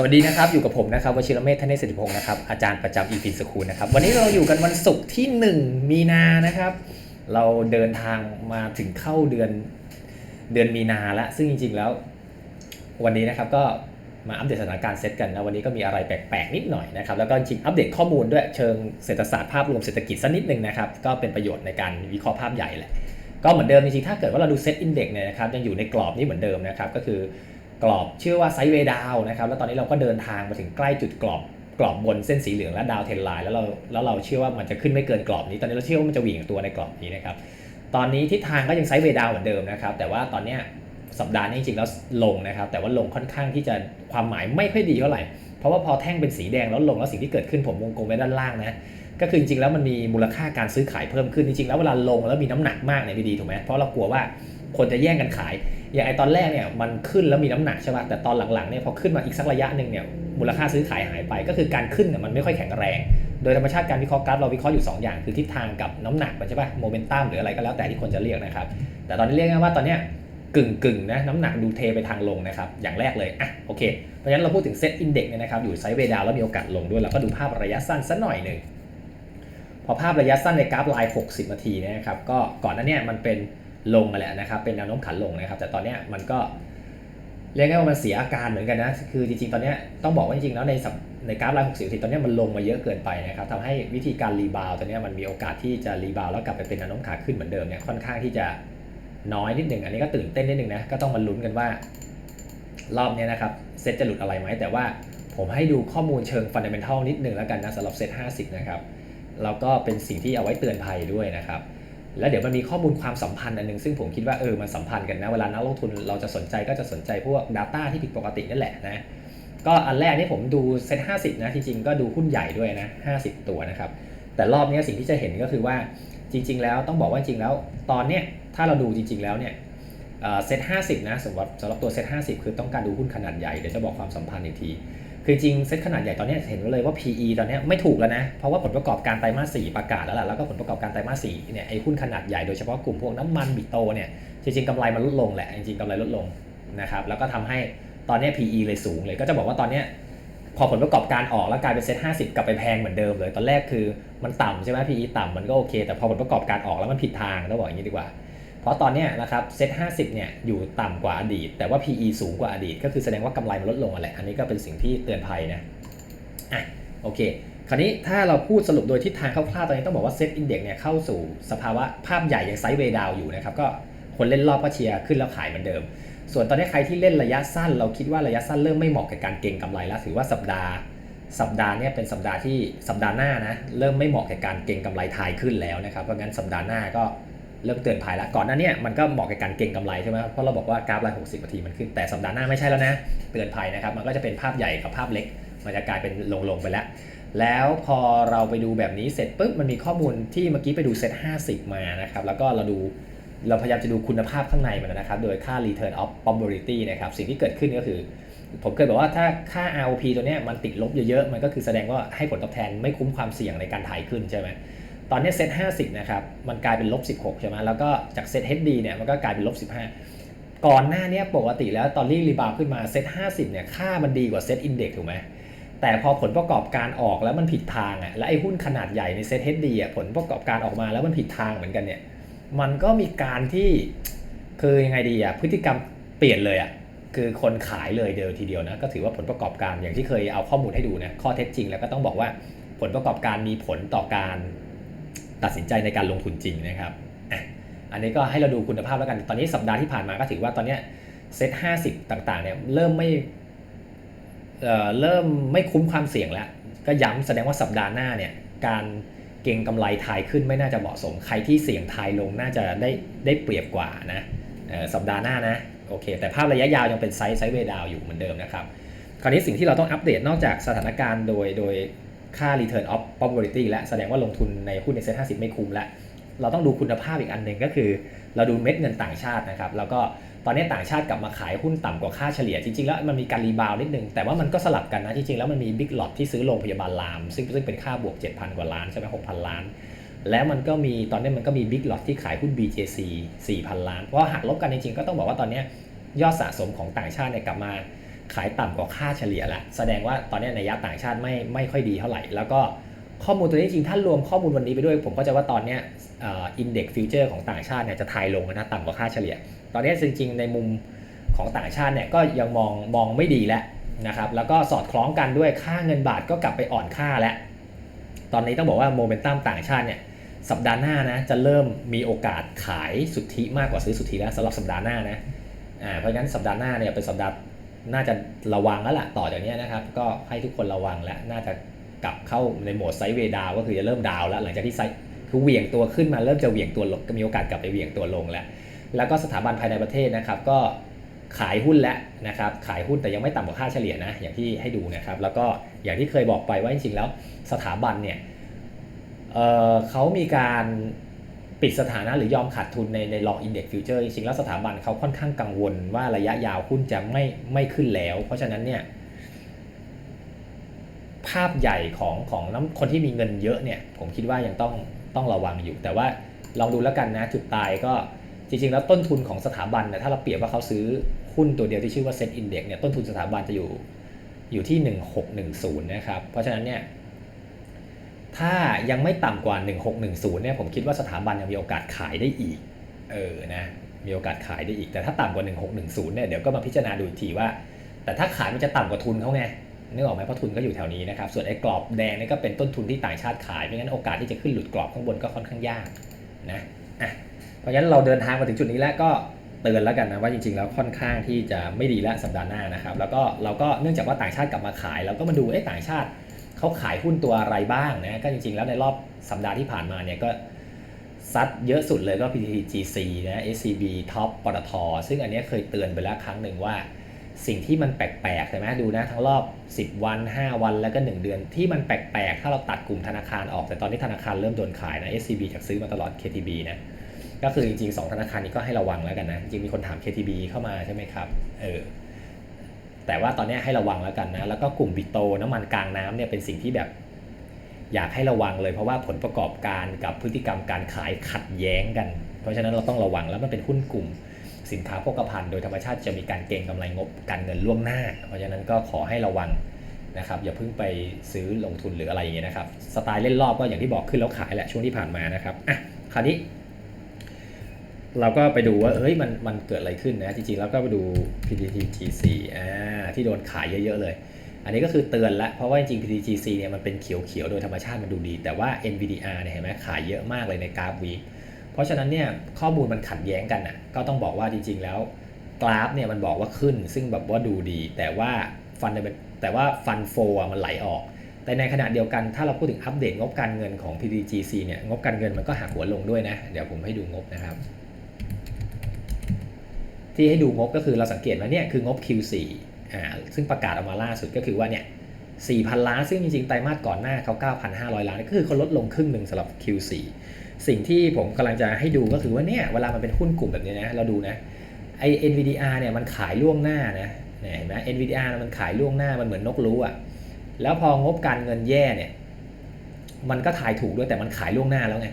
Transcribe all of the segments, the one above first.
สวัสดีนะครับอยู่กับผมนะครับวชิรเมธทเนศสิทธิพงศ์นะครับอาจารย์ประจำอีฟินสคูลนะครับวันนี้เราอยู่กันวันศุกร์ที่ 1 มีนานะครับ เราเดินทางมาถึงเข้าเดือนเดือนมีนาแล้วซึ่งจริง ๆแล้ว วันนี้นะครับก็มาอัปเดตสถานการณ์เซตกันนะวันนี้ก็มีอะไรแปลกๆนิดหน่อยนะครับแล้วก็จริงอัปเดตข้อมูลด้วยเชิงเศรษฐศาสตร์ภาพรวมเศรษฐกิจสักนิดหนึ่งนะครับก็เป็นประโยชน์ในการวิเคราะห์ภาพใหญ่แหละก็เหมือนเดิมจริงๆถ้าเกิดว่าเราดูเซตอินเด็กซ์เนี่ยนะครับยังอยู่ในกรอบนี้เหมือนเดิมนะครับก็คือ กรอบชื่อว่าไซด์เวดาวนะครับแล้วตอนนี้เราก็เดินทางมาถึงใกล้จุดกรอบกรอบบนเส้นสีเหลืองและดาวเทนไลน์แล้วเราแล้วเราเชื่อว่ามันจะขึ้นไม่เกินกรอบนี้ ตอนนี้เราเชื่อว่ามันจะหวิ่งตัวในกรอบนี้นะครับตอนนี้ทิศทางก็ยังไซด์เวดาวเหมือนเดิมนะครับแต่ว่าตอนนี้สัปดาห์นี้จริงๆแล้วลงนะครับแต่ว่าลงค่อนข้างที่จะความหมายไม่ค่อยดีเท่าไหร่เพราะว่าพอแท่งเป็นสีแดงแล้วลงแล้วสิ่งที่เกิดขึ้นผมวงกลมไว้ด้านล่างนะก็คือจริงๆแล้วมันมีมูลค่าการซื้อขายเพิ่มขึ้นจริงๆแล้วเวลาลงแล้วมีน้ำหนักมากเนี่ยไม่ดีถูกไหมเพราะเรากลัวว่าคนจะแย่งกันขาย อย่างไอตอนแรกเนี่ยมันขึ้นแล้วมีน้ำหนักใช่ป่ะแต่ตอนหลังๆเนี่ยพอขึ้นมาอีกสักระยะหนึ่งเนี่ยมูลค่าซื้อขายหายไป ก็คือการขึ้นเนี่ยมันไม่ค่อยแข็งแรง โดยธรรมชาติการวิเคราะห์กราฟเราวิเคราะห์อยู่ 2 อย่าง คือทิศทางกับน้ำหนักใช่ป่ะโมเมนตัมหรืออะไรก็แล้วแต่ที่คนจะเรียกนะครับ แต่ตอนนี้เรียกว่าตอนเนี้ยกึ่งกึ่งๆนะน้ำหนักดูเทไปทางลงนะครับอย่างแรกเลยอะโอเคเพราะฉะนั้นเราพูดถึงเซตอินเด็กซ์เนี่ยนะครับอยู่ไซด์เวย์ดาวแล้วมีโอกาสลงด้วยแล้วก็ดูภาพระยะสั้นสักหน่อยหนึ่งพอภาพระยะสั้นในกราฟไลน์60 นาทีนะครับก็ก่อนหน้านี้มันเป็น ลงมาแหละนะครับเป็นแนวโน้มขันลงนะครับ แต่ตอนนี้มันก็เรียกง่ายว่ามันเสียอาการเหมือนกันนะคือจริงๆตอนนี้ต้องบอกว่าจริงๆแล้วในในกราฟไลน์60นาทีตอนนี้มันลงมาเยอะเกินไปนะครับทำให้วิธีการรีบาวตอนนี้มันมีโอกาสที่จะรีบาวแล้วกลับไปเป็นแนวโน้มขาขึ้นเหมือนเดิมเนี่ยค่อนข้างที่จะน้อยนิดหนึ่งอันนี้ก็ตื่นเต้นนิดหนึ่งนะก็ต้องมาลุ้นกันว่ารอบนี้นะครับเซ็ตจะหลุดอะไรไหมแต่ว่าผมให้ดูข้อมูลเชิงฟันเดเมนทัลนิดหนึ่งแล้วกันนะสำหรับเซ็ต50 นะครับแล้วก็เป็นสิ่งที่เอาไว้เตือนภัยด้วยนะครับ แล้วเดี๋ยวมันมีข้อมูลความสัมพันธ์อันหนึงซึ่งผมคิดว่าเออมันสัมพันธ์กันนะเวลานักลงทุนเราจะสนใจก็จะสนใจพวก Data ที่ผิดปกตินั่นแหละนะก็อันแรกนี่ผมดูเซ็ต50นะจริงๆก็ดูหุ้นใหญ่ด้วยนะ50ตัวนะครับแต่รอบนี้สิ่งที่จะเห็นก็คือว่าจริง ๆ แล้วต้องบอกว่าจริงแล้ว ตอนเนี้ยถ้าเราดูจริง ๆ แล้วเนี่ยเซ็ต50นะสำหรับสำหรับตัวเซ็ต50คือต้องการดูหุ้นขนาดใหญ่เดี๋ยวจะบอกความสัมพันธ์อีกที คือจริงเซ็ตขนาดใหญ่ตอนนี้เห็นเลยว่า PE ตอนนี้ไม่ถูกแล้วนะ เพราะว่าผลประกอบการไตรมาส 4 ประกาศแล้วล่ะ แล้วก็ผลประกอบการไตรมาส 4 เนี่ย ไอ้หุ้นขนาดใหญ่โดยเฉพาะกลุ่มพวกน้ำมันบิโตเนี่ย จริงๆกำไรมันลดลงแหละ จริงๆกำไรลดลงนะครับ แล้วก็ทำให้ตอนนี้ PE เลยสูงเลย ก็จะบอกว่าตอนนี้พอผลประกอบการออกแล้วกลายเป็นเซ็ต50กลับไปแพงเหมือนเดิมเลย ตอนแรกคือมันต่ำใช่ไหม PE ต่ำมันก็โอเค แต่พอผลประกอบการออกแล้วมันผิดทางต้องบอกอย่างนี้ดีกว่า ราะตอนนี้นะครับเซ็ต50เนี่ยอยู่ต่ำกว่าอดีต แต่ว่า PE สูงกว่าอดีต ก็คือแสดงว่ากำไรมันลดลงอะแหละอันนี้ก็เป็นสิ่งที่เตือนภัยนะอะโอเค คราวนี้ถ้าเราพูดสรุปโดยทิศทางคร่าวๆตอนนี้ต้องบอกว่าเซ็ตอินเด็กซ์เนี่ยเข้าสู่สภาวะภาพใหญ่ยังไซด์เวย์ดาวอยู่นะครับก็คนเล่นรอบก็เชียร์ขึ้นแล้วขายเหมือนเดิม ส่วนตอนนี้ใครที่เล่นระยะสั้น เราคิดว่าระยะสั้นเริ่มไม่เหมาะกับการเก็งกำไรแล้วถือว่าสัปดาห์ สัปดาห์นี้เป็นสัปดาห์ที่สัปดาห์หน้านะเริ่มไม่เหมาะกับการเก็งกำไรทายขึ้นแล้วนะครับเพราะงั้นสัปดาห์หน้าก็ เริ่มเตือนภัยแล้วก่อนหน้านี้มันก็เหมาะกับการเก็งกำไรใช่ไหมเพราะเราบอกว่ากราฟราย 60นาทีมันขึ้นแต่สัปดาห์หน้าไม่ใช่แล้วนะ เตือนภัยนะครับ มันก็จะเป็นภาพใหญ่กับภาพเล็ก มันจะกลายเป็นลงๆไปแล้ว แล้วพอเราไปดูแบบนี้เสร็จปุ๊บมันมีข้อมูลที่เมื่อกี้ไปดูเซต50 มานะครับแล้วก็เราดูเราพยายามจะดูคุณภาพข้างในมันนะครับ โดยค่า return of probability นะครับ สิ่งที่เกิดขึ้นก็คือ ผมเคยบอกว่าถ้าค่า ROP ตัวนี้มันติดลบเยอะๆ มันก็คือแสดงว่าให้ผลตอบแทนไม่คุ้มความเสี่ยงในการถ่ายขึ้นใช่ไหม ตอนนี้เซต50นะครับ มันกลายเป็นลบ16ใช่ไหมแล้วก็จากเซต HD เนี่ย มันก็กลายเป็นลบ15ก่อนหน้านี้ปกติแล้วตอนรีรีบาวขึ้นมาเซต50เนี่ย ค่ามันดีกว่าเซตอินเด็กถูกไหม แต่พอผลประกอบการออกแล้วมันผิดทางอะ และไอ้หุ้นขนาดใหญ่ในเซ็ตเฮดดีอะ ผลประกอบการออกมาแล้วมันผิดทางเหมือนกันเนี่ย มันก็มีการที่คือยังไงดีอะ พฤติกรรมเปลี่ยนเลยอะ คือคนขายเลยเดียวทีเดียวนะ ก็ถือว่าผลประกอบการอย่างที่เคยเอาข้อมูลให้ดูนะ ข้อเท็จจริงแล้วก็ต้องบอกว่าผลประกอบการมีผลต่อการ ตัดสินใจในการลงทุนจริงนะครับ อันนี้ก็ให้เราดูคุณภาพแล้วกัน ตอนนี้สัปดาห์ที่ผ่านมาก็ถือว่าตอนนี้เซ็ต50ต่างๆเนี่ยเริ่มไม่เอ่อเริ่มไม่คุ้มความเสี่ยงแล้ว ก็ย้ำแสดงว่าสัปดาห์หน้าเนี่ยการเก็งกำไรทายขึ้นไม่น่าจะเหมาะสม ใครที่เสี่ยงทายลงน่าจะได้ได้เปรียบกว่านะสัปดาห์หน้านะโอเค แต่ภาพระยะยาวยังเป็นไซส์ไซด์เวดาวอยู่เหมือนเดิมนะครับ คราวนี้สิ่งที่เราต้องอัปเดตนอกจากสถานการณ์โดยโดย ค่า return of probability และแสดงว่าลงทุนในหุ้นในเซ็ต50ไม่คุ้มแล้วเราต้องดูคุณภาพอีกอันหนึ่งก็คือ เราดูเม็ดเงินต่างชาตินะครับ แล้วก็ตอนนี้ต่างชาติกลับมาขายหุ้นต่ำกว่าค่าเฉลี่ยจริงๆ แล้วมันมีการรีบาวนิดนึง แต่ว่ามันก็สลับกันนะ จริงๆ แล้วมันมีบิ๊กหลอดที่ซื้อโรงพยาบาลราม ซึ่งซึ่งเป็นค่าบวก 7,000 กว่าล้านใช่ไหม6,000ล้าน แล้วมันก็มีตอนนี้มันก็มีบิ๊กหลอดที่ขายหุ้น BJC 4,000 ล้าน เพราะหักลบกันจริงๆ ก็ต้องบอกว่าตอนนี้ยอดสะสมของต่างชาติเนี่ยกลับมา ขายต่ำกว่าค่าเฉลี่ยละแสดงว่าตอนนี้ในยะต่างชาติไม่ไม่ค่อยดีเท่าไหร่ แล้วก็ข้อมูลตัวนี้จริงถ้ารวมข้อมูลวันนี้ไปด้วย ผมก็จะว่าตอนนี้อินเด็กซ์ฟิวเจอร์ของต่างชาติเนี่ยจะทายลงนะต่ำกว่าค่าเฉลี่ย ตอนนี้จริงๆ ในมุมของต่างชาติเนี่ยก็ยังมองมองไม่ดีแล้วนะครับแล้วก็สอดคล้องกันด้วยค่าเงินบาทก็กลับไปอ่อนค่าแล้วตอนนี้ต้องบอกว่าโมเมนตัมต่างชาติเนี่ยสัปดาห์หน้านะจะเริ่มมีโอกาสขายสุทธิมากกว่าซื้อสุทธิแล้วสำหรับสัปดาห์หน้านะอ่าเพราะฉะนั้นสัปดาห์หน้าเนี่ยเป็นสัปดาห์ น่าจะระวังแล้วล่ะต่อจากนี้นะครับ ก็ให้ทุกคนระวังแล้วน่าจะกลับเข้าในโหมดไซด์เวดาวก็คือจะเริ่มดาวแล้วหลังจากที่ไซคือเหวี่ยงตัวขึ้นมาเริ่มจะเหวี่ยงตัวลงก็มีโอกาสกลับไปเหวี่ยงตัวลงแล้ว แล้วก็สถาบันภายในประเทศนะครับก็ขายหุ้นแล้วนะครับขายหุ้นแต่ยังไม่ต่ำกว่าค่าเฉลี่ยนะอย่างที่ให้ดูนะครับ แล้วก็อย่างที่เคยบอกไปว่าจริงๆแล้วสถาบันเนี่ยเเขามีการ ปิดสถานะหรือยอมขาดทุนในในลองอินเด็กซ์ฟิวเจอร์จริงๆแล้วสถาบันเขาค่อนข้างกังวลว่าระยะยาวหุ้นจะไม่ไม่ขึ้นแล้ว เพราะฉะนั้นเนี่ยภาพใหญ่ของของน้ำคนที่มีเงินเยอะเนี่ยผมคิดว่ายังต้องต้องระวังอยู่ แต่ว่าลองดูแล้วกันนะจุดตายก็จริงๆ แล้วต้นทุนของสถาบันนี่ยถ้าเราเปรียบว่าเขาซื้อหุ้นตัวเดียวที่ชื่อว่าเซ็ตอินเด็กเนี่ยต้นทุนสถาบันจะอยู่อยู่ที่ 1610 นะครับ เพราะฉะนั้นเนี่ย ถ้ายังไม่ต่ำกว่า 1610เนี่ยผมคิดว่าสถาบันยังมีโอกาสขายได้อีก เออนะมีโอกาสขายได้อีก แต่ถ้าต่ำกว่า 1610เนี่ยเดี๋ยวก็มาพิจารณาดูอีกทีว่า แต่ถ้าขายมันจะต่ำกว่าทุนเขาไงนึกออกไหมเพราะทุนก็อยู่แถวนี้นะครับส่วนไอ้กรอบแดงนี่ก็เป็นต้นทุนที่ต่างชาติขายไม่งั้นโอกาสที่จะขึ้นหลุดกรอบข้างบนก็ค่อนข้างยากนะอะเพราะฉะนั้นเราเดินทางมาถึงจุดนี้แล้วก็เตือนแล้วกันนะว่าจริงๆแล้วค่อนข้างที่จะไม่ดีแล้วสัปดาห์หน้านะครับแล้วก็เราก็เนื่องจากว่าต่างชาติกลับมาขายเราก็มาดูเอ๊ะต่างชาติ เขาขายหุ้นตัวอะไรบ้างนะก็จริงๆ แล้วในรอบสัปดาห์ที่ผ่านมาเนี่ยก็ซัดเยอะสุดเลยก็ PTTGC นะ SCB Top ปตทซึ่งอันนี้เคยเตือนไปแล้วครั้งหนึ่งว่า สิ่งที่มันแปลกๆใช่ไหมดูนะทั้งรอบ 10 วัน 5 วันแล้วก็ 1 เดือนที่มันแปลกๆ ถ้าเราตัดกลุ่มธนาคารออกแต่ตอนนี้ธนาคารเริ่มโดนขายนะ SCB จากซื้อมาตลอด KTB นะก็คือจริงๆ 2 ธนาคารนี้ก็ให้ระวังแล้วกันนะ จริงมีคนถาม KTB เข้ามาใช่ไหมครับเออ แต่ว่าตอนนี้ให้ระวังแล้วกันนะ แล้วก็กลุ่มบิโตน้ำมันกลางน้ำเนี่ยเป็นสิ่งที่แบบ อยากให้ระวังเลยเพราะว่าผลประกอบการกับพฤติกรรมการขายขัดแย้งกัน เพราะฉะนั้นเราต้องระวังแล้วมันเป็นหุ้นกลุ่มสินค้าโภคภัณฑ์โดยธรรมชาติจะมีการเก็งกำไรงบการเงินล่วงหน้า เพราะฉะนั้นก็ขอให้ระวังนะครับอย่าเพิ่งไปซื้อลงทุนหรืออะไรอย่างเงี้ยนะครับสไตล์เล่นรอบก็อย่างที่บอกขึ้นแล้วขายแหละช่วงที่ผ่านมานะครับอะคราวนี้ เราก็ไปดูว่าเฮ้ยมันมันเกิดอะไรขึ้นนะจริงๆแล้วก็ไปดู PTTGC อ่า ที่โดนขายเยอะๆเลย อันนี้ก็คือเตือนละเพราะว่าจริง PTGC เนี่ยมันเป็นเขียวๆ โดยธรรมชาติมันดูดี แต่ว่า NVDR เนี่ยเห็นไหมขายเยอะมากเลยในกราฟวีเพราะฉะนั้นเนี่ยข้อมูลมันขัดแย้งกันอะก็ต้องบอกว่าจริง ๆ แล้วกราฟเนี่ยมันบอกว่าขึ้น ซึ่งแบบว่าดูดี แต่ว่าฟันแต่ว่าฟันโฟมันไหลออก แต่ในขณะเดียวกันถ้าเราพูดถึงอัปเดตงบการเงินของ PTGC เนี่ยงบการเงินมันก็หักหัวลงด้วยนะเดี๋ยวผมให้ดูงบนะครับที่ให้ดูงบก็คือเราสังเกตว่าเนี่ยคืองบ Q4 ซึ่งประกาศออกมาล่าสุดก็คือว่าเนี่ย4,000 ล้าน ซึ่งจริงๆ ไตรมาสก่อนหน้าเขา 9,500 ล้าน ก็คือเขาลดลงครึ่งหนึ่งสำหรับ Q4 สิ่งที่ผมกำลังจะให้ดูก็คือว่าเนี่ย เวลามันเป็นหุ้นกลุ่มแบบนี้นะ เราดูนะ ไอ NVDR เนี่ยมันขายล่วงหน้านะเห็นไหม NVDR มันขายล่วงหน้า มันเหมือนนกรู้อะ่ะแล้วพองบการเงินแย่เนี่ย มันก็ถ่ายถูกด้วยแต่มันขายล่วงหน้าแล้วไง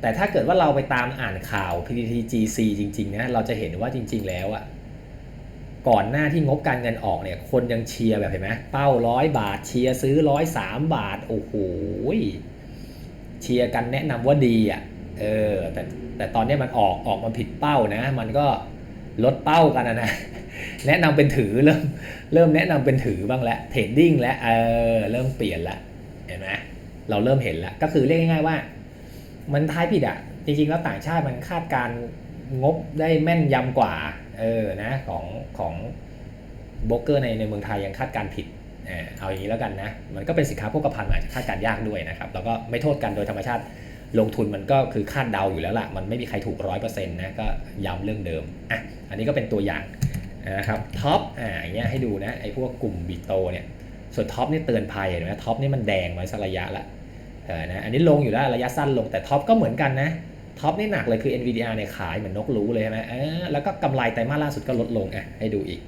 แต่ถ้าเกิดว่าเราไปตามอ่านข่าว PTTGC จริงๆนะ เราจะเห็นว่าจริง ๆ แล้วอะ่ะ ก่อนหน้าที่งบการเงินออกเนี่ย คนยังเชียร์แบบเห็นไหมเป้าร้อยบาท เชียร์ซื้อร้อยสามบาท โอ้โหเชียร์กันแนะนำว่าดีอะเออแต่แต่ตอนนี้มันออกออกมาผิดเป้านะ มันก็ลดเป้ากันนะแนะนำเป็นถือเริ่มเริ่มแนะนำเป็นถือบ้างแล้วเทรดดิ้งแล้วเออเริ่มเปลี่ยนแล้วเห็นไหมเราเริ่มเห็นแล้วก็คือเรียกง่ายๆว่า มันท้ายผิดอะจริงๆแล้วต่างชาติมันคาดการงบได้แม่นยำกว่า เออนะของของโบรกเกอร์ในในเมืองไทยยังคาดการผิดเอาอย่างนี้แล้วกันนะ มันก็เป็นสินค้าโภคภัณฑ์อาจจะคาดการยากด้วยนะครับ แล้วก็ไม่โทษกันโดยธรรมชาติลงทุนมันก็คือคาดเดาอยู่แล้วล่ะ มันไม่มีใครถูกร้อยเปอร์เซ็นต์นะ ก็ย้ำเรื่องเดิม อะ อันนี้ก็เป็นตัวอย่างนะครับ ท็อป อ่าอย่างเงี้ยให้ดูนะ ไอ้พวกกลุ่มบิโตเนี่ย ส่วนท็อปนี่เตือนภัยเห็นไหมท็อปนี่มันแดงมาสักระยะละ เออ นะ อันนี้ลงอยู่แล้วระยะสั้นลง แต่ท็อปก็เหมือนกันนะ ท็อปนี่หนักเลยคือ NVDR เนี่ยขายเหมือนนกรู้เลยใช่ไหมเออแล้วก็กำไรไตรมาสล่าสุดก็ลดลงอะให้ดูอีก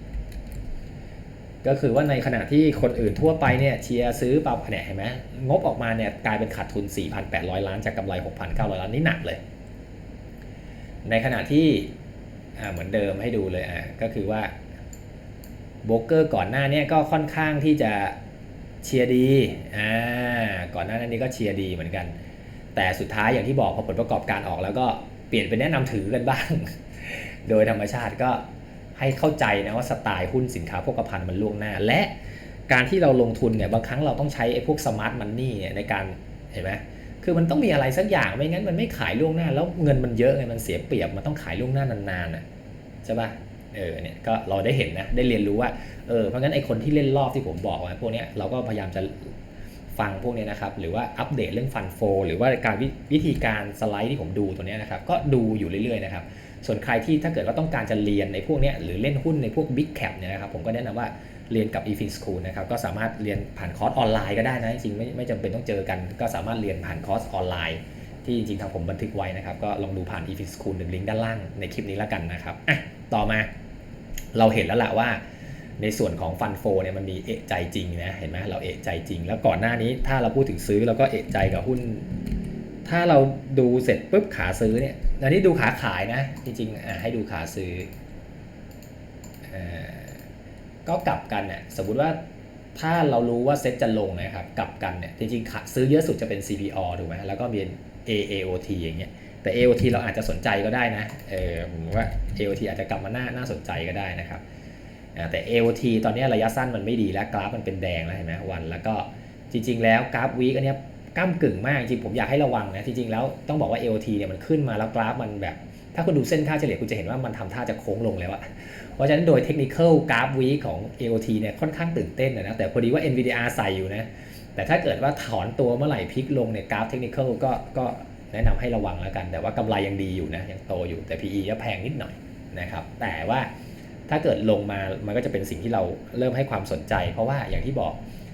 ก็คือว่าในขณะที่คนอื่นทั่วไปเนี่ยเชียร์ซื้อปรับเนี่ยเห็นไหมงบออกมาเนี่ยกลายเป็นขาดทุน 4,800 ล้านจากกำไร 6,900 ล้านนี่หนักเลย ในขณะที่เหมือนเดิมให้ดูเลยอะก็คือว่าโบรกเกอร์ก่อนหน้าเนี้ก็ค่อนข้างที่จะเชียร์ดีอ่าก่อนหน้านี้ก็เชียร์ดีเหมือนกัน แต่สุดท้ายอย่างที่บอกพอผลประกอบการออกแล้วก็เปลี่ยนเป็นแนะนำถือกันบ้าง โดยธรรมชาติก็ให้เข้าใจนะว่าสไตล์หุ้นสินค้าโภคภัณฑ์มันล่วงหน้า และการที่เราลงทุนเนี่ยบางครั้งเราต้องใช้ไอ้พวกสมาร์ทมันนี่เนี่ยในการเห็นไหมคือมันต้องมีอะไรสักอย่างไม่งั้นมันไม่ขายล่วงหน้า แล้วเงินมันเยอะไงมันเสียเปรียบมันต้องขายล่วงหน้านานๆน่ะใช่ป่ะเออเนี่ยก็เราได้เห็นนะได้เรียนรู้ว่าเออเพราะงั้นไอ้คนที่เล่นรอบที่ผมบอกไว้พวกเนี้ยเราก็พยายามจะ ฟังพวกเนี้ยนะครับ หรือว่าอัปเดตเรื่องฟันโฟหรือว่าการวิวิธีการสไลด์ที่ผมดูตัวเนี้ยนะครับ ก็ดูอยู่เรื่อยๆนะครับ ส่วนใครที่ถ้าเกิดว่าต้องการจะเรียนในพวกเนี้ยหรือเล่นหุ้นในพวก Big Cap เนี่ยนะครับ ผมก็แนะนำว่าเรียนกับ eFin School นะครับ ก็สามารถเรียนผ่านคอร์สออนไลน์ก็ได้นะ จริงๆไม่ไม่จำเป็นต้องเจอกัน ก็สามารถเรียนผ่านคอร์สออนไลน์ ที่จริงๆทางผมบันทึกไว้นะครับ ก็ลองดูผ่าน eFin School หนึ่งลิงก์ด้านล่างในคลิปนี้แล้วกันนะครับอะต่อมาเราเห็นแล้วแหละว่า ในส่วนของฟันโฟเนี่ยมันมีเอะใจจริงนะเห็นไหมเราเอะใจจริง แล้วก่อนหน้านี้ถ้าเราพูดถึงซื้อเราก็เอะใจกับหุ้น ถ้าเราดูเสร็จปุ๊บขาซื้อเนี่ยอันนี้ดูขาขายนะจริงๆอะให้ดูขาซื้ออ่าก็กลับกันเนี่ยสมมุติว่าถ้าเรารู้ว่าเซ็ตจะลงนะครับกลับกันเนี่ยจริงๆขาซื้อเยอะสุดจะเป็น CPO ถูกไหมแล้วก็มี AAOT อย่างเงี้ยแต่ AOT เราอาจจะสนใจก็ได้นะเออผมว่า AOT อาจจะกลับมาหน่าน่าสนใจก็ได้นะครับ แต่ AOT ตอนนี้ระยะสั้นมันไม่ดีแล้วกราฟมันเป็นแดงแล้วเห็นไหมวันแล้วก็จริง ๆ แล้วกราฟวีคอันนี้ก้ากึ่งมากจริงผมอยากให้ระวังนะจริงๆแล้วต้องบอกว่า AOT เนี่ยมันขึ้นมาแล้วกราฟมันแบบ ถ้าคุณดูเส้นค่าเฉลี่ยคุณจะเห็นว่ามันทำท่าจะโค้งลงแล้วอะเพราะฉะนั้นโดยเทคนิคกราฟวีของ AOT เนี่ยค่อนข้างตื่นเต้นนะแต่พอดีว่า NVDR ใส่อยู่นะแต่ถ้าเกิดว่าถอนตัวเมื่อไหร่พลิกลงเนี่ยกราฟเทคนิคก็ก็แนะนำให้ระวังแล้วกัน แต่ว่ากำไรยังดีอยู่นะยังโตอยู่แต่ PE จะแพงนิดหน่อยนะครับแต่ว่า ถ้าเกิดลงมามันก็จะเป็นสิ่งที่เราเริ่มให้ความสนใจ เพราะว่าอย่างที่บอก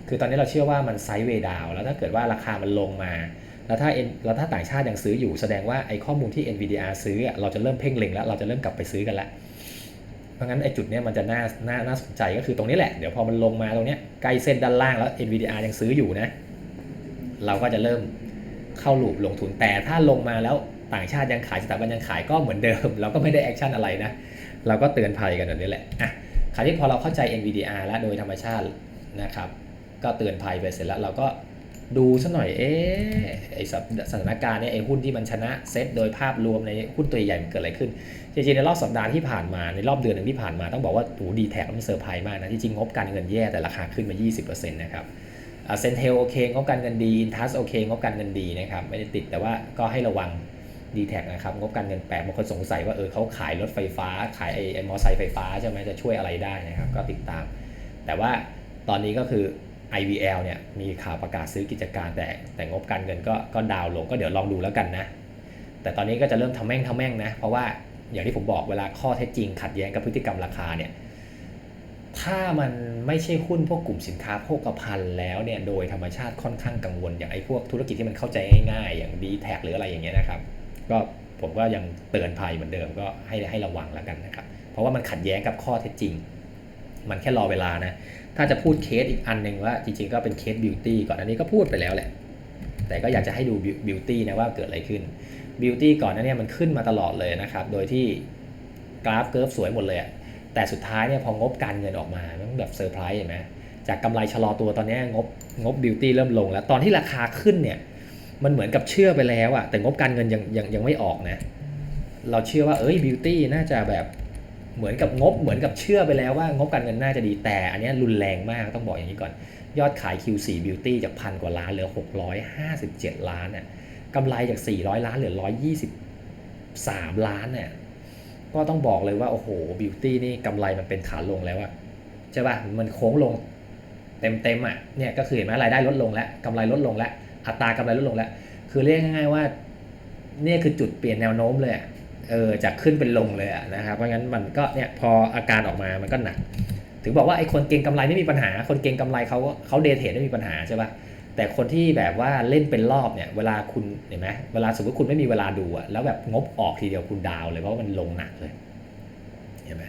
คือตอนนี้เราเชื่อว่ามันไซด์เวดาวแล้วถ้าเกิดว่าราคามันลงมา แล้วถ้า N แล้วถ้าต่างชาติยังซื้ออยู่แสดงว่าไอ้ข้อมูลที่ NVDR ซื้อเราจะเริ่มเพ่งเล็งแล้วเราจะเริ่มกลับไปซื้อกันล้วเพราะงั้นไอ้จุดเนี้ยมันจะน่าน่าน่าสนใจก็คือตรงนี้แหละ เดี๋ยวพอมันลงมาตรงเนี้ยใกล้เส้นด้านล่างแล้ว NVDR ยังซื้ออยู่นะเราก็จะเริ่มเข้าหลูปลงทุนแต่ถ้าลงมาแล้วต่างชาติยังขายสถาบันยังขายก็เหมือนเดิม เราก็ไม่ได้แอคชั่นอะไรนะ เราก็เตือนภัยกันแบบนี้แหละอะคราวนี้พอเราเข้าใจ NVDR แล้วโดยธรรมชาตินะครับ ก็เตือนภัยไปเสร็จแล้วเราก็ดูซะหน่อย เอ๊ะไอสถานการณ์เนี่ยไอหุ้นที่มันชนะเซ็ตโดยภาพรวมในหุ้นตัวใหญ่มันเกิดอะไรขึ้น จริงๆ ในรอบสัปดาห์ที่ผ่านมา ในรอบเดือนหนึ่งที่ผ่านมา ต้องบอกว่าโอ้ดีแท็กมันเซอร์ไพรส์มากนะ ที่จริงงบการเงินแย่แต่ราคาขึ้นมา 20%นะครับเซนเทลโอเคงบการเงินดีอินทัสโอเคงบการเงินดีนะครับ ไม่ได้ติดแต่ว่าก็ให้ระวัง d t แทนะครับงบการเงินแปลกบางคนสงสัยว่าเออเขาขายรถไฟฟ้า ขายไอ้ไอ้มอไซค์ไฟฟ้าใช่ไหมจะช่วยอะไรได้นะครับ ก็ติดตาม แต่ว่าตอนนี้ก็คือ IVL เนี่ยมีข่าวประกาศซื้อกิจการแต่แต่งบการเงินก็ก็ดาวน์ลงก็เดี๋ยวลองดูแล้วกันนะ แต่ตอนนี้ก็จะเริ่มทำแม่งทำแม่งนะ เพราะว่าอย่างที่ผมบอกเวลาข้อเท็จจริงขัดแย้งกับพฤติกรรมราคาเนี่ยถ้ามันไม่ใช่หุ้นพวกกลุ่มสินค้าโภคภัณฑ์แล้วเนี่ยโดยธรรมชาติค่อนข้างกังวลอย่างไอ้พวกธุรกิจที่มันเข้าใจง่ายๆ อย่าง d t แทหรืออะไรอย่างเงี้ยนะครับ ก็ผมก็ยังเตือนภัยเหมือนเดิมก็ให้ให้ระวังแล้วกันนะครับ เพราะว่ามันขัดแย้งกับข้อเท็จจริง มันแค่รอเวลานะ ถ้าจะพูดเคสอีกอันหนึ่งว่าจริงๆก็เป็นเคสบิวตี้ก่อนอันนี้ก็พูดไปแล้วแหละ แต่ก็อยากจะให้ดูบิวตี้นะว่าเกิดอะไรขึ้นบิวตี้ก่อนหนั้นเนี่ยมันขึ้นมาตลอดเลยนะครับ โดยที่กราฟเกิร์ฟสวยหมดเลยแต่สุดท้ายเนี่ยพองบการเงินออกมามันแบบเซอร์ไพรส์เห็นไหมจากกำไรชะลอตัวตอนนี้งบงบบิวตี้เริ่มลงแล้ว ตอนที่ราคาขึ้นเนี่ย มันเหมือนกับเชื่อไปแล้วอะแต่งบการเงินยังยังยังไม่ออกนะ เราเชื่อว่าเอ้ยบิวตี้น่าจะแบบเหมือนกับงบเหมือนกับเชื่อไปแล้วว่างบการเงินน่าจะดีแต่ อันนี้รุนแรงมากต้องบอกอย่างนี้ก่อน ยอดขาย Q4 Beauty จากพันกว่าล้านเหลือ 657 ล้านน่ะกำไรจาก 400 ล้านเหลือ 123 ล้านเนี่ยก็ต้องบอกเลยว่า โอ้โหบิวตี้นี่กำไรมันเป็นขาลงแล้วอะใช่ป่ะ มันโค้งลงเต็มๆอะเนี่ยก็คือเห็นไหมรายได้ลดลงแล้วกำไรลดลงแล้ว อัตรากำไรลดลงแล้ว คือเรียกง่ายๆว่าเนี่ยคือจุดเปลี่ยนแนวโน้มเลยเออจากขึ้นเป็นลงเลยนะครับ เพราะงั้นมันก็เนี่ยพออาการออกมามันก็หนัก ถึงบอกว่าไอ้คนเก่งกำไรไม่มีปัญหา คนเก่งกำไรเขาเขาเดทเทรดไม่มีปัญหาใช่ปะแต่คนที่แบบว่าเล่นเป็นรอบเนี่ย เวลาคุณเห็นไหมเวลาสมมติคุณไม่มีเวลาดูอะแล้วแบบงบออกทีเดียวคุณดาวเลยเพราะมันลงหนักเลยเห็นไหม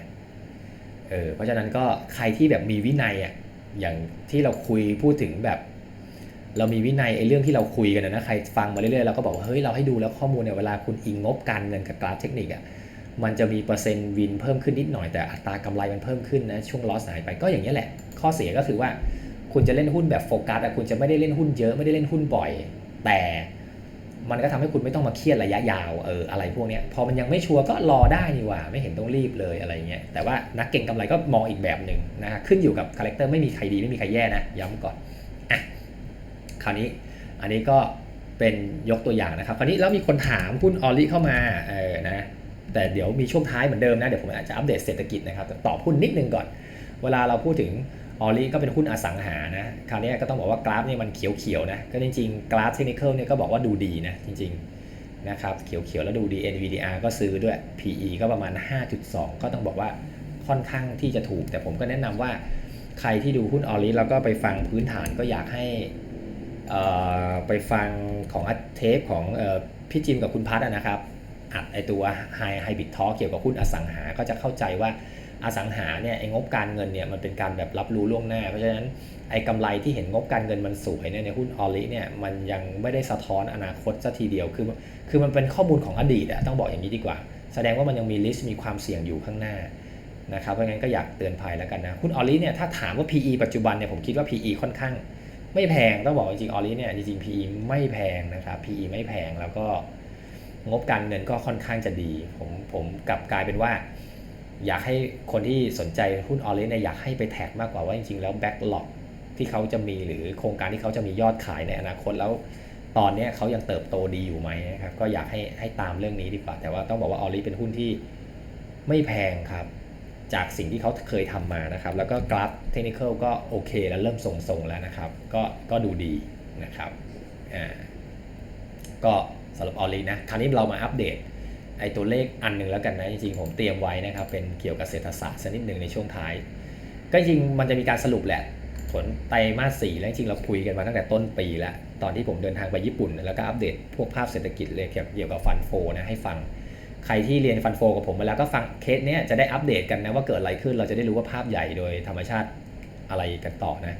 เออเพราะฉะนั้นก็ใครที่แบบมีวินัยอะอย่างที่เราคุยพูดถึงแบบ เรามีวินัยไอ้เรื่องที่เราคุยกันนะใครฟังมาเรื่อยๆเราก็บอกว่าเฮ้ยเราให้ดูแล้วข้อมูลเนี่ยเวลาคุณอิงงบการเงินกับกราฟเทคนิคอะมันจะมีเปอร์เซ็นต์วินเพิ่มขึ้นนิดหน่อยแต่อัตรากำไรมันเพิ่มขึ้นนะช่วงลอสหายไปก็อย่างนี้แหละ ข้อเสียก็คือว่าคุณจะเล่นหุ้นแบบโฟกัสอะคุณจะไม่ได้เล่นหุ้นเยอะไม่ได้เล่นหุ้นบ่อย แต่มันก็ทำให้คุณไม่ต้องมาเครียดระยะยาวเอออะไรพวกเนี้ยพอมันยังไม่ชัวร์ก็รอได้นี่หว่า ไม่เห็นต้องรีบเลยอะไรเงี้ยแต่ว่านักเก่งกำไรก็มองอีกแบบหนึ่งนะขึ้นอยู่กับคาแรคเตอร์ไม่มีใครดีไม่มีใครแย่นะย้ำก่อน คราวนี้อันนี้ก็เป็นยกตัวอย่างนะครับคราวนี้แล้วมีคนถามหุ้นออลลี่เข้ามาเออนะแต่เดี๋ยวมีช่วงท้ายเหมือนเดิมนะเดี๋ยวผมอาจจะอัปเดตเศรษฐกิจนะครับตอบหุ้นนิดนึงก่อน เวลาเราพูดถึงออลี่ก็เป็นหุ้นอสังหานะคราวนี้ก็ต้องบอกว่ากราฟเนี่ยมันเขียวๆนะก็จริงๆ กราฟเทคนิคเนี่ยก็บอกว่าดูดีนะจริงๆนะครับเขียวๆแล้วดูดี NVDR ก็ซื้อด้วย PE ก็ประมาณ 5.2 ก็ต้องบอกว่าค่อนข้างที่จะถูก แต่ผมก็แนะนำว่าใครที่ดูหุ้นออลลี่แล้วก็ไปฟังพื้นฐานก็อยากให้ ไปฟังของอัดเทปของออพี่จิมกับคุณพัฒน์นะครับอัดไอตัว High Hybrid Talk เกี่ยวกับหุ้นอสังหาก็จะเข้าใจว่าอสังหาเนี่ยไอ้งบการเงินเนี่ยมันเป็นการแบบรับรู้ล่วงหน้า เพราะฉะนั้นไอ้กำไรที่เห็นงบการเงินมันสวยเนี่ยในหุ้นออลิเนี่ยมันยังไม่ได้สะท้อนอนาคตซะทีเดียวคือคือมันเป็นข้อมูลของอดีตอะต้องบอกอย่างนี้ดีกว่า แสดงว่ามันยังมีลิสต์มีความเสี่ยงอยู่ข้างหน้านะครับเพราะงั้นก็อยากเตือนภัยแล้วกันนะหุ้นออลิเนี่ยถ้าถามว่า PE ปัจจุบันเนี่ยผมคิดว่า PE ค่อนข้าง ไม่แพงต้องบอกจริงๆออลิเนี่ยจริงๆ PE ไม่แพงนะครับ PE ไม่แพงแล้วก็งบการเงินก็ค่อนข้างจะดี ผมผมกลับกลายเป็นว่า อยากให้คนที่สนใจหุ้นออรนเนี่ยอยากให้ไปแท็กมากกว่าว่าจริงๆ แล้วแบ็กหลอกที่เขาจะมีหรือโครงการที่เขาจะมียอดขายในอนาคตแล้วตอนนี้เขายังเติบโตดีอยู่ไหมนะครับก็อยากให้ให้ตามเรื่องนี้ดีกว่า แต่ว่าต้องบอกว่าออริเป็นหุ้นที่ไม่แพงครับ จากสิ่งที่เขาเคยทำมานะครับ แล้วก็กราฟเทคนิคก็โอเคแล้วเริ่มทรงๆแล้วนะครับ ก็ก็ดูดีนะครับอ่าก็สำหรับออรินะ คราวนี้เรามาอัปเดตไอตัวเลขอันหนึ่งแล้วกันนะ จริงๆ ผมเตรียมไว้นะครับ เป็นเกี่ยวกับเศรษฐศาสตร์สักนิดหนึ่งในช่วงท้าย ก็จริงมันจะมีการสรุปแหละ ผลไตรมาสสี่แล้วจริงเราคุยกันมาตั้งแต่ต้นปีแล้ว ตอนที่ผมเดินทางไปญี่ปุ่น แล้วก็อัปเดตพวกภาพเศรษฐกิจเลยเกี่ยวกับฟันโฟนะให้ฟัง ใครที่เรียนฟันโฟกับผมมาแล้วก็ฟังเคสเนี้ยจะได้อัปเดตกันนะว่าเกิดอะไรขึ้นเราจะได้รู้ว่าภาพใหญ่โดยธรรมชาติอะไรกันต่อนะ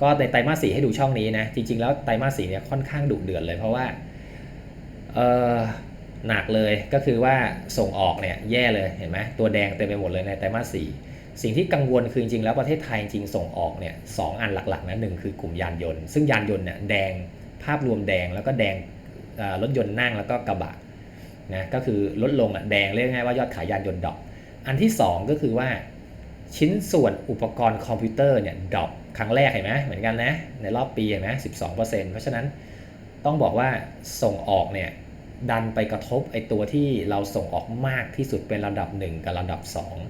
ก็ในไตรมาสสี่ให้ดูช่องนี้นะ จริง ๆ แล้วไตรมาสสี่เนี่ยค่อนข้างดุเดือดเลยเพราะว่าเออหนักเลยก็คือว่าส่งออกเนี่ยแย่เลยเห็นไหมตัวแดงเต็มไปหมดเลยในไตรมาสสี่สิ่งที่กังวลคือจริงๆแล้วประเทศไทยจริงส่งออกเนี่ยสองอันหลักๆนะหนึ่งคือกลุ่มยานยนต์ ซึ่งยานยนต์เนี่ยแดงภาพรวมแดงแล้วก็แดงรถยนต์นั่งแล้วก็กระบะ นะก็คือลดลงอะแดงเรียกง่ายว่ายอดขายยานยนต์ดรอปอันที่ 2 ก็คือว่าชิ้นส่วนอุปกรณ์คอมพิวเตอร์เนี่ยดรอปครั้งแรกเห็นไหมเหมือนกันนะในรอบปีเห็นไหมสิบสองเปอร์เซ็นต์เพราะฉะนั้นต้องบอกว่าส่งออกเนี่ยดันไปกระทบไอตัวที่เราส่งออกมากที่สุดเป็นระดับ 1 กับระดับ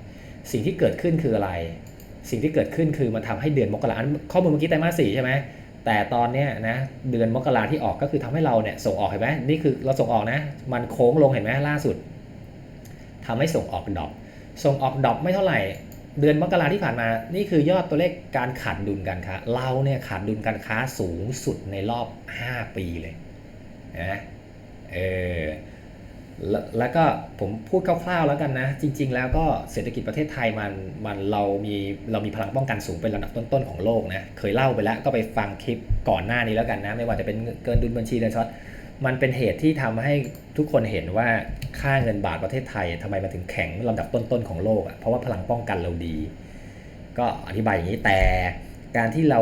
2 สิ่งที่เกิดขึ้นคืออะไร สิ่งที่เกิดขึ้นคือมันทำให้เดือนมกราข้อมูลเมื่อกี้ไตรมาสสี่ใช่ไหม แต่ตอนเนี้ยนะเดือนมกราที่ออกก็คือทำให้เราเนี่ยส่งออกเห็นไหมนี่คือเราส่งออกนะ มันโค้งลงเห็นไหมล่าสุดทำให้ส่งออกดอก ส่งออกดอกไม่เท่าไหร่ เดือนมกราที่ผ่านมา นี่คือยอดตัวเลขการขาดดุลการค้า เราเนี่ยขาดดุลการค้าสูงสุดในรอบ 5 ปีเลยนะเออ แลแล้วก็ผมพูดคร่าวๆแล้วกันนะ จริง ๆ แล้วก็เศรษฐกิจประเทศไทยมันมันเรามีเรามีพลังป้องกันสูงเป็นระดับต้นๆของโลกนะเคยเล่าไปแล้วก็ไปฟังคลิปก่อนหน้านี้แล้วกันนะ ไม่ว่าจะเป็นเกินดุลบัญชีเดินช็อตมันเป็นเหตุที่ทำให้ทุกคนเห็นว่าค่าเงินบาทประเทศไทยทำไมมันถึงแข็งลำดับต้นๆของโลกอะ่ะเพราะว่าพลังป้องกันเราดี ก็อธิบายอย่างนี้แต่ การที่เรา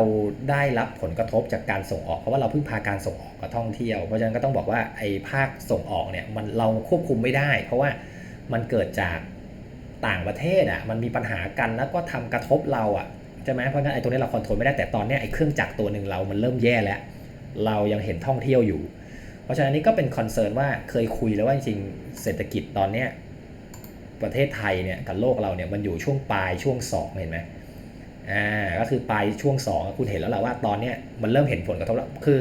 ได้รับผลกระทบจากการส่งออกเพราะว่าเราพึ่งพาการส่งออกกับท่องเที่ยว เพราะฉะนั้นก็ต้องบอกว่าไอ้ภาคส่งออกเนี่ยมันเราควบคุมไม่ได้ เพราะว่ามันเกิดจากต่างประเทศอะมันมีปัญหากันแล้วก็ทำกระทบเราอะใช่ไหมเพราะงั้นไอ้ตัวนี้เราคอนโทรลไม่ได้แต่ตอนนี้ไอ้เครื่องจักรตัวหนึ่งเรามันเริ่มแย่แล้ว เรายังเห็นท่องเที่ยวอยู่ เพราะฉะนั้นนี่ก็เป็นคอนเซิร์นว่าเคยคุยแล้วว่าจริงเศรษฐกิจตอนเนี้ยประเทศไทยเนี่ยกับโลกเราเนี่ยมันอยู่ช่วงปลายช่วงสองเห็นไหม อ่าก็คือปลายช่วง 2 คุณเห็นแล้วแหละว่าตอนเนี้ยมันเริ่มเห็นผลกระทบแล้วคือ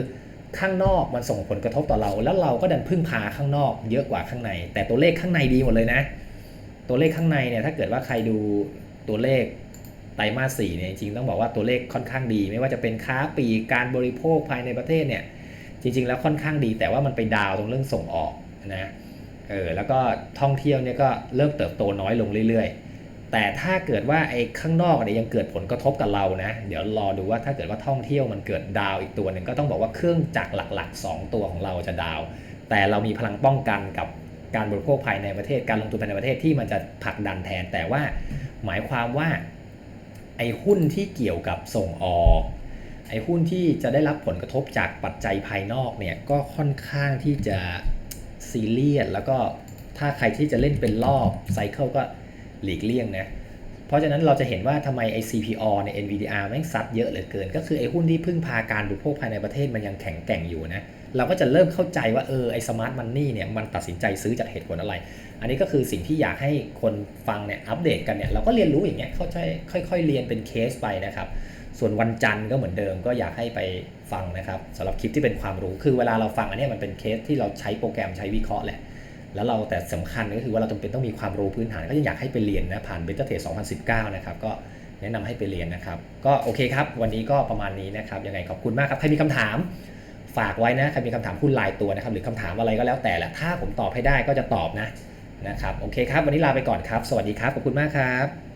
ข้างนอกมันส่งผลกระทบต่อเรา แล้วเราก็ดันพึ่งพาข้างนอกเยอะกว่าข้างใน แต่ตัวเลขข้างในดีหมดเลยนะ ตัวเลขข้างในเนี่ยถ้าเกิดว่าใครดูตัวเลขไตรมาสสี่เนี่ยจริงๆต้องบอกว่าตัวเลขค่อนข้างดี ไม่ว่าจะเป็นค้าปีกการบริโภคภายในประเทศเนี่ยจริง ๆ แล้วค่อนข้างดี แต่ว่ามันไปดาวตรงเรื่องส่งออกนะเออแล้วก็ท่องเที่ยวเนี่ยก็เริ่มเติบโตน้อยลงเรื่อยๆ แต่ถ้าเกิดว่าไอ้ข้างนอกเนี่ยยังเกิดผลกระทบกับเรานะ เดี๋ยวรอดูว่าถ้าเกิดว่าท่องเที่ยวมันเกิดดาวอีกตัวหนึ่งก็ต้องบอกว่าเครื่องจักรหลักๆ 2 ตัวของเราจะดาว แต่เรามีพลังป้องกันกับการบริโภคภายในประเทศการลงทุนภายในประเทศที่มันจะผลักดันแทน แต่ว่าหมายความว่าไอ้หุ้นที่เกี่ยวกับส่งออกไอ้หุ้นที่จะได้รับผลกระทบจากปัจจัยภายนอกเนี่ยก็ค่อนข้างที่จะซีเรียสแล้วก็ถ้าใครที่จะเล่นเป็นรอบไซเคิลก็ หลีกเลี่ยงนะ เพราะฉะนั้นเราจะเห็นว่าทำไมไอ CPO ใน NVDR แม่งซัดเยอะเหลือเกิน ก็คือไอหุ้นที่พึ่งพาการบริโภคภายในประเทศมันยังแข็งแกร่งอยู่นะ เราก็จะเริ่มเข้าใจว่าเออไอสมาร์ทมันนี่เนี่ยมันตัดสินใจซื้อจากเหตุผลอะไร อันนี้ก็คือสิ่งที่อยากให้คนฟังเนี่ยอัปเดตกันเนี่ยเราก็เรียนรู้อย่างเงี้ยเข้าใจค่อยๆเรียนเป็นเคสไปนะครับส่วนวันจันทร์ก็เหมือนเดิมก็อยากให้ไปฟังนะครับสำหรับคลิปที่เป็นความรู้คือเวลาเราฟังอันนี้มันเป็นเคสที่เราใช้โปรแกรมใช้วิเคราะห์แหละ แล้วเราแต่สำคัญก็คือว่าเราจำเป็นต้องมีความรู้พื้นฐานก็ยังอยากให้ไปเรียนนะผ่านเบต้าเทส2019 นะครับ ก็แนะนำให้ไปเรียนนะครับ ก็โอเคครับ วันนี้ก็ประมาณนี้นะครับ ยังไงขอบคุณมากครับ ใครมีคำถามฝากไว้นะ ใครมีคำถามหุ้นลายตัวนะครับ หรือคำถามอะไรก็แล้วแต่แหละ ถ้าผมตอบให้ได้ก็จะตอบนะนะครับ โอเคครับ วันนี้ลาไปก่อนครับ สวัสดีครับ ขอบคุณมากครับ